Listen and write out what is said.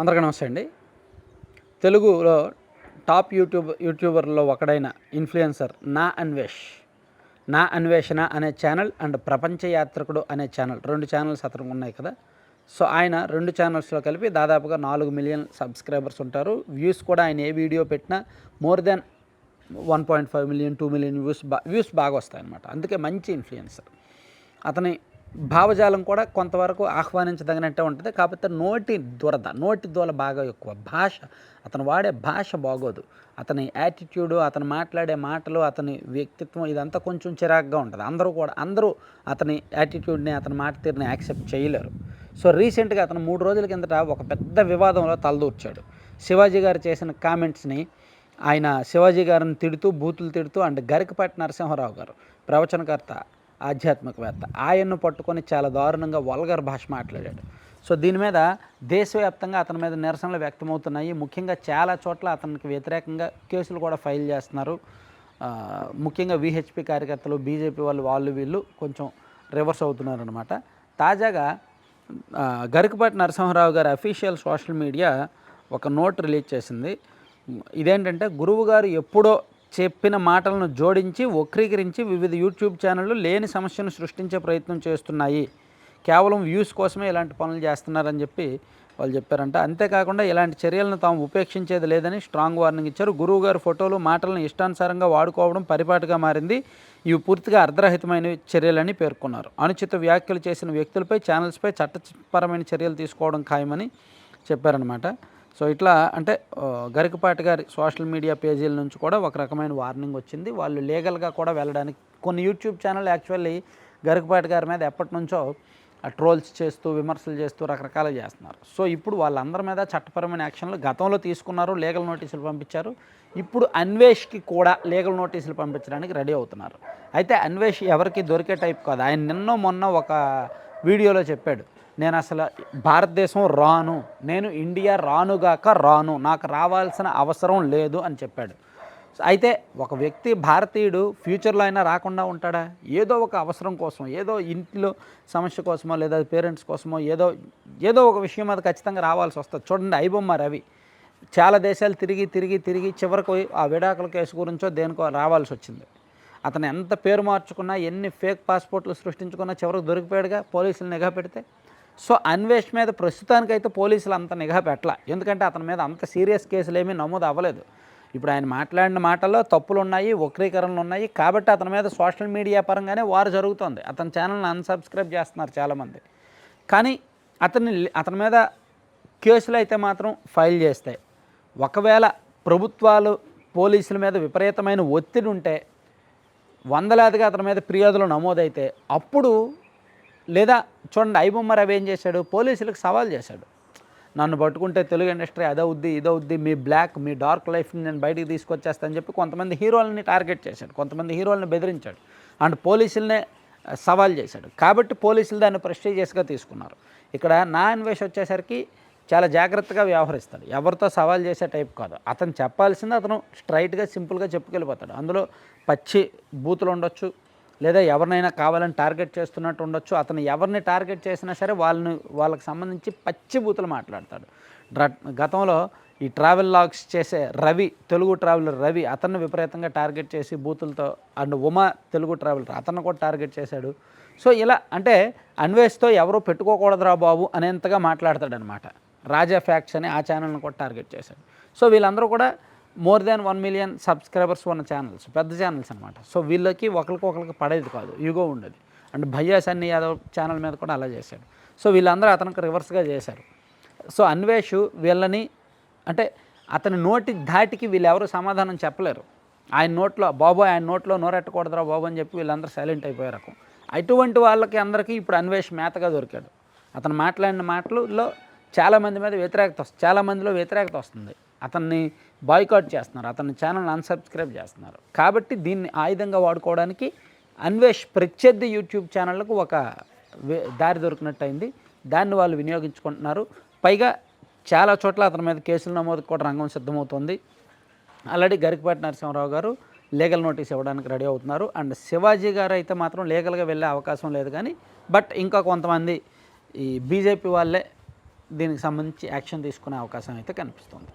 అందరికీ నమస్తే అండి. తెలుగులో టాప్ యూట్యూబ్ యూట్యూబర్లో ఒకడైన ఇన్ఫ్లుయెన్సర్ నా అన్వేష్. నా అన్వేషణ అనే ఛానల్ అండ్ ప్రపంచ యాత్రికుడు అనే ఛానల్. రెండు ఛానల్స్ అతనికి ఉన్నాయి కదా. సో ఆయన రెండు ఛానల్స్లో కలిపి దాదాపుగా నాలుగు మిలియన్ సబ్స్క్రైబర్స్ ఉంటారు. వ్యూస్ కూడా ఆయన ఏ వీడియో పెట్టినా more than one point five million two million views బా వ్యూస్ బాగా వస్తాయన్నమాట. అందుకే మంచి ఇన్ఫ్లుయెన్సర్. అతని భావజాలం కూడా కొంతవరకు ఆహ్వానించదగినట్టే ఉంటుంది. కాకపోతే నోటి దురద నోటి దూల బాగా ఎక్కువ. భాష అతను వాడే భాష బాగోదు. అతని యాటిట్యూడ్ అతను మాట్లాడే మాటలు అతని వ్యక్తిత్వం ఇదంతా కొంచెం చిరాగ్గా ఉంటుంది. అందరూ కూడా అందరూ అతని యాటిట్యూడ్ని అతని మాట తీరుని యాక్సెప్ట్ చేయలేరు. సో రీసెంట్గా అతను మూడు రోజుల కిందట ఒక పెద్ద వివాదంలో తలదూర్చాడు. శివాజీ గారు చేసిన కామెంట్స్ని ఆయన శివాజీ గారిని తిడుతూ బూతులు తిడుతూ అండ్ గరికపాటి నరసింహారావు గారు ప్రవచనకర్త ఆధ్యాత్మికవేత్త. ఆయన్ను పట్టుకొని చాలా దారుణంగా వల్గర్ భాష మాట్లాడాడు. సో దీని మీద దేశవ్యాప్తంగా అతని మీద నిరసనలు వ్యక్తమవుతున్నాయి. ముఖ్యంగా చాలా చోట్ల అతనికి వ్యతిరేకంగా కేసులు కూడా ఫైల్ చేస్తున్నారు. ముఖ్యంగా విహెచ్పి కార్యకర్తలు బీజేపీ వాళ్ళు వాళ్ళు వీళ్ళు కొంచెం రివర్స్ అవుతున్నారనమాట తాజాగా గరికపాటి నరసింహారావు గారి అఫీషియల్ సోషల్ మీడియా ఒక నోట్ రిలీజ్ చేసింది. ఇదేంటంటే గురువు గారు ఎప్పుడో చెప్పిన మాటలను జోడించి వక్రీకరించి వివిధ యూట్యూబ్ ఛానళ్ళు లేని సమస్యను సృష్టించే ప్రయత్నం చేస్తున్నాయి. కేవలం వ్యూస్ కోసమే ఇలాంటి పనులు చేస్తున్నారని చెప్పి వాళ్ళు చెప్పారంట. అంతేకాకుండా ఇలాంటి చర్యలను తాము ఉపేక్షించేది లేదని స్ట్రాంగ్ వార్నింగ్ ఇచ్చారు. గురువు గారి ఫోటోలు మాటలను ఇష్టానుసారంగా వాడుకోవడం పరిపాటుగా మారింది. ఇవి పూర్తిగా అర్ధరహితమైన చర్యలని పేర్కొన్నారు. అనుచిత వ్యాఖ్యలు చేసిన వ్యక్తులపై ఛానల్స్పై చట్టపరమైన చర్యలు తీసుకోవడం ఖాయమని చెప్పారనమాట సో ఇట్లా అంటే గరికపాటి గారి సోషల్ మీడియా పేజీల నుంచి కూడా ఒక రకమైన వార్నింగ్ వచ్చింది. వాళ్ళు లీగల్గా కూడా వెళ్ళడానికి కొన్ని యూట్యూబ్ ఛానల్ యాక్చువల్లీ గరికపాటి గారి మీద ఎప్పటి నుంచో ట్రోల్స్ చేస్తూ విమర్శలు చేస్తూ రకరకాలు చేస్తున్నారు. సో ఇప్పుడు వాళ్ళందరి మీద చట్టపరమైన యాక్షన్లు గతంలో తీసుకున్నారు లీగల్ నోటీసులు పంపించారు. ఇప్పుడు అన్వేష్కి కూడా లీగల్ నోటీసులు పంపించడానికి రెడీ అవుతున్నారు. అయితే అన్వేష్ ఎవరికి దొరికే టైప్ కాదు. ఆయన నిన్నో మొన్న ఒక వీడియోలో చెప్పాడు. నేను అసలు భారతదేశం రాను నేను ఇండియా రానుగాక రాను నాకు రావాల్సిన అవసరం లేదు అని చెప్పాడు. అయితే ఒక వ్యక్తి భారతీయుడు ఫ్యూచర్లో అయినా రాకుండా ఉంటాడా? ఏదో ఒక అవసరం కోసం ఏదో ఇంట్లో సమస్య కోసమో లేదా పేరెంట్స్ కోసమో ఏదో ఏదో ఒక విషయం అది ఖచ్చితంగా రావాల్సి వస్తుంది. చూడండి ఐబొమ్మ రవి. చాలా దేశాలు తిరిగి తిరిగి తిరిగి చివరికి ఆ విడాకుల కేసు గురించో దేనికో రావాల్సి వచ్చింది. అతను ఎంత పేరు మార్చుకున్నా ఎన్ని ఫేక్ పాస్పోర్ట్లు సృష్టించుకున్నా చివరికి దొరికిపోయాడుగా పోలీసులు నిఘా పెడితే? సో అన్వేష్ మీద ప్రస్తుతానికైతే పోలీసులు అంత నిఘా పెట్టల. ఎందుకంటే అతని మీద అంత సీరియస్ కేసులు ఏమీ నమోదు అవ్వలేదు. ఇప్పుడు ఆయన మాట్లాడిన మాటల్లో తప్పులు ఉన్నాయి వక్రీకరణలు ఉన్నాయి. కాబట్టి అతని మీద సోషల్ మీడియా పరంగానే వారు జరుగుతుంది. అతని ఛానల్ని అన్సబ్స్క్రైబ్ చేస్తున్నారు చాలామంది. కానీ అతని అతని మీద కేసులు అయితే మాత్రం ఫైల్ చేస్తాయి. ఒకవేళ ప్రభుత్వాలు పోలీసుల మీద విపరీతమైన ఒత్తిడి ఉంటే వందలాదిగా అతని మీద ఫిర్యాదులు నమోదైతే అప్పుడు లేదా చూడండి ఐబొమ్మ రవి ఏం చేశాడు? పోలీసులకు సవాల్ చేశాడు. నన్ను పట్టుకుంటే తెలుగు ఇండస్ట్రీ అదవుద్ది ఇదవుద్ది మీ బ్లాక్ మీ డార్క్ లైఫ్ని నేను బయటికి తీసుకొచ్చేస్తా అని చెప్పి కొంతమంది హీరోలని టార్గెట్ చేశాడు. కొంతమంది హీరోలను బెదిరించాడు. అండ్ పోలీసులనే సవాల్ చేశాడు. కాబట్టి పోలీసులు దాన్ని ప్రెస్టేజియస్గా తీసుకున్నారు. ఇక్కడ నా అన్వేష్ వచ్చేసరికి చాలా జాగ్రత్తగా వ్యవహరిస్తాడు. ఎవరితో సవాల్ చేసే టైప్ కాదు. అతను చెప్పాల్సింది అతను స్ట్రైట్గా సింపుల్గా చెప్పుకెళ్ళిపోతాడు. అందులో పచ్చి బూతులు ఉండొచ్చు లేదా ఎవరినైనా కావాలని టార్గెట్ చేస్తున్నట్టు ఉండొచ్చు. అతను ఎవరిని టార్గెట్ చేసినా సరే వాళ్ళని వాళ్ళకి సంబంధించి పచ్చి బూతులు మాట్లాడతాడు. డ్ర- గతంలో ఈ ట్రావెల్ లాగ్స్ చేసే రవి తెలుగు ట్రావెలర్ రవి అతన్ని విపరీతంగా టార్గెట్ చేసి బూతులతో అండ్ ఉమా తెలుగు ట్రావెలర్ అతన్ని కూడా టార్గెట్ చేశాడు. సో ఇలా అంటే అన్వేష్తో ఎవరూ పెట్టుకోకూడదురా బాబు అనేంతగా మాట్లాడతాడనమాట రాజా ఫ్యాక్ట్స్ అని ఆ ఛానల్ని కూడా టార్గెట్ చేశాడు. సో వీళ్ళందరూ కూడా more than one million subscribers ఉన్న ఛానల్స్ పెద్ద ఛానల్స్ అనమాట సో వీళ్ళకి ఒకరికొకరికి పడేది కాదు యుగో ఉండేది. అండ్ భయ్యా సన్నీ యాదవ్ ఛానల్ మీద కూడా అలా చేశాడు. సో వీళ్ళందరూ అతనికి రివర్స్గా చేశారు. సో అన్వేష్ వీళ్ళని అంటే అతని నోటి ధాటికి వీళ్ళు ఎవరు సమాధానం చెప్పలేరు. ఆయన నోట్లో బాబు ఆయన నోట్లో నోరెట్టకూడదురా బాబు అని చెప్పి వీళ్ళందరూ సైలెంట్ అయిపోయారు అటువంటి వాళ్ళకి అందరికీ ఇప్పుడు అన్వేష్ మేతగా దొరికాడు. అతను మాట్లాడిన మాటలలో చాలామంది మీద వ్యతిరేకత వస్తుంది చాలామందిలో వ్యతిరేకత వస్తుంది. అతన్ని బాయ్కాట్ చేస్తున్నారు అతని ఛానల్ అన్సబ్స్క్రైబ్ చేస్తున్నారు. కాబట్టి దీన్ని ఆయుధంగా వాడుకోవడానికి అన్వేష్ ప్రత్యర్థి యూట్యూబ్ ఛానళ్ళకు ఒక దారి దొరికినట్టు అయింది దాన్ని వాళ్ళు వినియోగించుకుంటున్నారు. పైగా చాలా చోట్ల అతని మీద కేసులు నమోదు కూడా రంగం సిద్ధమవుతోంది. ఆల్రెడీ గరికపాటి నరసింహారావు గారు లీగల్ నోటీస్ ఇవ్వడానికి రెడీ అవుతున్నారు. అండ్ శివాజీ గారు అయితే మాత్రం లీగల్గా వెళ్ళే అవకాశం లేదు కానీ బట్ ఇంకా కొంతమంది ఈ బీజేపీ వాళ్ళే దీనికి సంబంధించి యాక్షన్ తీసుకునే అవకాశం అయితే కనిపిస్తుంది.